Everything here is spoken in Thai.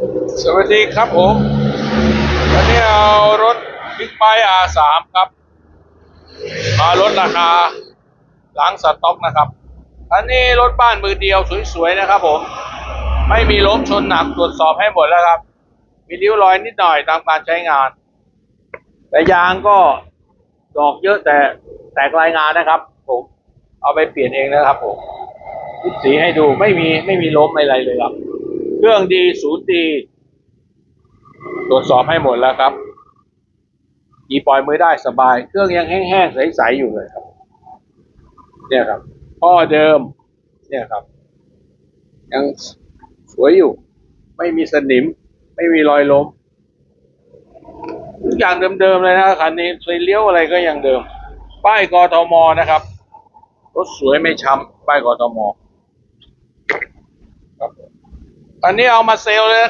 สวัสดีครับผมวันนี้เอารถบิ๊กไบค์ R3 ครับ มาลดราคาล้างสต็อกนะครับ อันนี้รถบ้านมือเดียวสวยๆนะครับผม ไม่มีล้มชนหนักตรวจสอบให้หมดแล้วครับ มีริ้วรอยนิดหน่อยตามการใช้งาน แต่ยางก็ดอกเยอะแต่แตกรายงานนะครับผม เอาไปเปลี่ยนเองนะครับผมทุบสีให้ดูไม่มีไม่มีล้มอะไรเลยครับ เครื่องดีศูนย์ดีตรวจสอบให้หมดแล้วครับยีปล่อยมือได้สบาย เครื่องยังแห้งๆใสๆอยู่เลยครับ เนี่ยครับพ่อเดิม เนี่ยครับ ยังสวยอยู่ ไม่มีสนิม ไม่มีรอยล้มทุกอย่างเดิมๆเลยนะคันนี้ไฟเลี้ยวอะไรก็ยังเดิม ป้ายกทมนะครับรถสวยไม่ช้ำป้ายกทม ตอนนี้เอามาเซลล์เลย